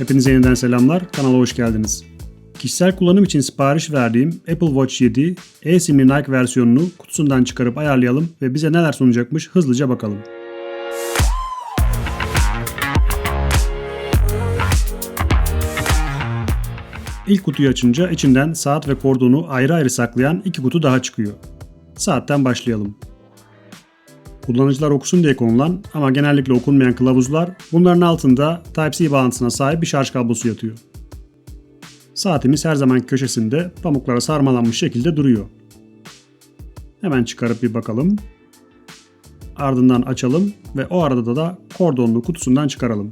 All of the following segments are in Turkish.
Hepinize yeniden selamlar. Kanala hoş geldiniz. Kişisel kullanım için sipariş verdiğim Apple Watch 7 e-simli Nike versiyonunu kutusundan çıkarıp ayarlayalım ve bize neler sunacakmış hızlıca bakalım. İlk kutuyu açınca içinden saat ve kordonu ayrı ayrı saklayan iki kutu daha çıkıyor. Saatten başlayalım. Kullanıcılar okusun diye konulan ama genellikle okunmayan kılavuzlar bunların altında Type-C bağlantısına sahip bir şarj kablosu yatıyor. Saatimiz her zamanki köşesinde pamuklara sarmalanmış şekilde duruyor. Hemen çıkarıp bir bakalım. Ardından açalım ve o arada da kordonlu kutusundan çıkaralım.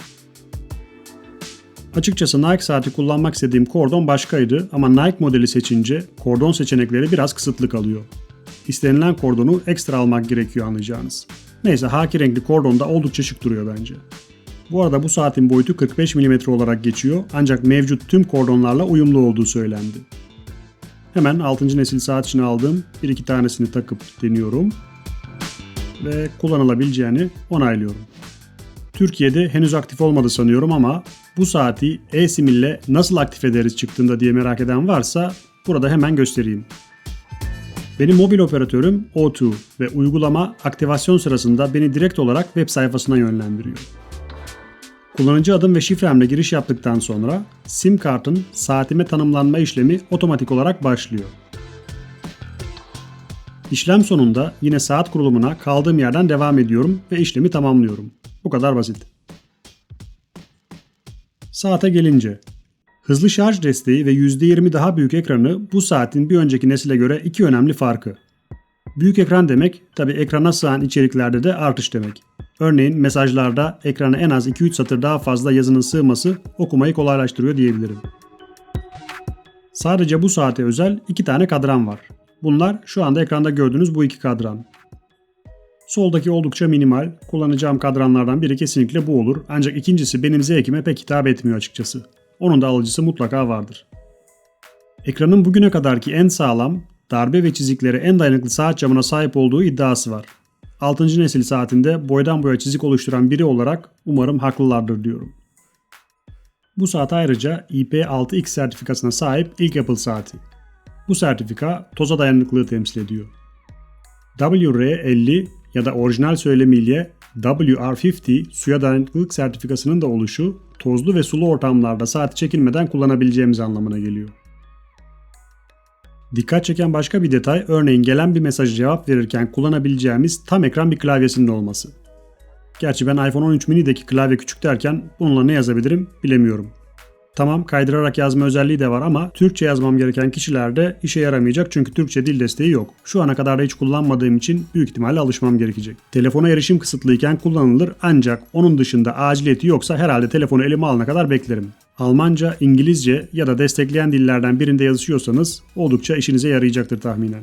Açıkçası Nike saati kullanmak istediğim kordon başkaydı ama Nike modeli seçince kordon seçenekleri biraz kısıtlı kalıyor. İstenilen kordonu ekstra almak gerekiyor anlayacağınız. Neyse haki renkli kordon da oldukça şık duruyor bence. Bu arada bu saatin boyutu 45 mm olarak geçiyor ancak mevcut tüm kordonlarla uyumlu olduğu söylendi. Hemen 6. nesil saat için bir iki tanesini takıp deniyorum ve kullanılabileceğini onaylıyorum. Türkiye'de henüz aktif olmadı sanıyorum ama bu saati e-sim ile nasıl aktif ederiz çıktığında diye merak eden varsa burada hemen göstereyim. Benim mobil operatörüm O2 ve uygulama aktivasyon sırasında beni direkt olarak web sayfasına yönlendiriyor. Kullanıcı adım ve şifremle giriş yaptıktan sonra SIM kartın saatime tanımlanma işlemi otomatik olarak başlıyor. İşlem sonunda yine saat kurulumuna kaldığım yerden devam ediyorum ve işlemi tamamlıyorum. Bu kadar basit. Saate gelince Hızlı şarj desteği ve %20 daha büyük ekranı bu saatin bir önceki nesile göre iki önemli farkı. Büyük ekran demek tabi ekrana sığan içeriklerde de artış demek. Örneğin mesajlarda ekrana en az 2-3 satır daha fazla yazının sığması okumayı kolaylaştırıyor diyebilirim. Sadece bu saate özel iki tane kadran var. Bunlar şu anda ekranda gördüğünüz bu iki kadran. Soldaki oldukça minimal, kullanacağım kadranlardan biri kesinlikle bu olur ancak ikincisi benim zevkime pek hitap etmiyor açıkçası. Onun da alıcısı mutlaka vardır. Ekranın bugüne kadarki en sağlam, darbe ve çiziklere en dayanıklı saat camına sahip olduğu iddiası var. 6. nesil saatinde boydan boya çizik oluşturan biri olarak umarım haklılardır diyorum. Bu saat ayrıca IP6X sertifikasına sahip ilk Apple saati. Bu sertifika toza dayanıklılığı temsil ediyor. WR50 ya da orijinal söylemiyle WR50 suya dayanıklılık sertifikasının da oluşu tozlu ve sulu ortamlarda saati çekilmeden kullanabileceğimiz anlamına geliyor. Dikkat çeken başka bir detay örneğin gelen bir mesajı cevap verirken kullanabileceğimiz tam ekran bir klavyesinin olması. Gerçi ben iPhone 13 mini'deki klavye küçük derken bununla ne yazabilirim bilemiyorum. Tamam kaydırarak yazma özelliği de var ama Türkçe yazmam gereken kişilerde işe yaramayacak çünkü Türkçe dil desteği yok. Şu ana kadar da hiç kullanmadığım için büyük ihtimalle alışmam gerekecek. Telefona erişim kısıtlıyken kullanılır ancak onun dışında aciliyeti yoksa herhalde telefonu elime alana kadar beklerim. Almanca, İngilizce ya da destekleyen dillerden birinde yazışıyorsanız oldukça işinize yarayacaktır tahminen.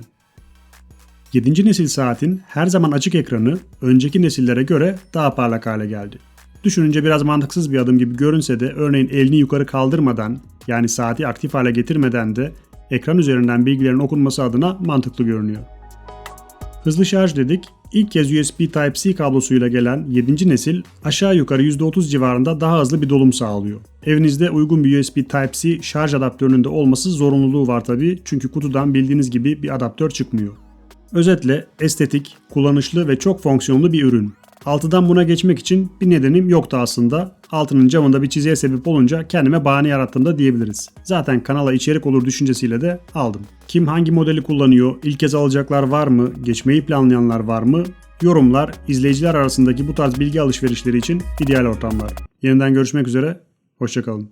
7. nesil saatin her zaman açık ekranı önceki nesillere göre daha parlak hale geldi. Düşününce biraz mantıksız bir adım gibi görünse de örneğin elini yukarı kaldırmadan yani saati aktif hale getirmeden de ekran üzerinden bilgilerin okunması adına mantıklı görünüyor. Hızlı şarj dedik. İlk kez USB Type-C kablosuyla gelen 7. nesil aşağı yukarı %30 civarında daha hızlı bir dolum sağlıyor. Evinizde uygun bir USB Type-C şarj adaptörünün de olması zorunluluğu var tabi çünkü kutudan bildiğiniz gibi bir adaptör çıkmıyor. Özetle estetik, kullanışlı ve çok fonksiyonlu bir ürün. Altıdan buna geçmek için bir nedenim yoktu aslında. Altının camında bir çiziye sebep olunca kendime bahane yarattım da diyebiliriz. Zaten kanala içerik olur düşüncesiyle de aldım. Kim hangi modeli kullanıyor, ilk kez alacaklar var mı, geçmeyi planlayanlar var mı? Yorumlar, izleyiciler arasındaki bu tarz bilgi alışverişleri için ideal ortamlar. Yeniden görüşmek üzere, hoşçakalın.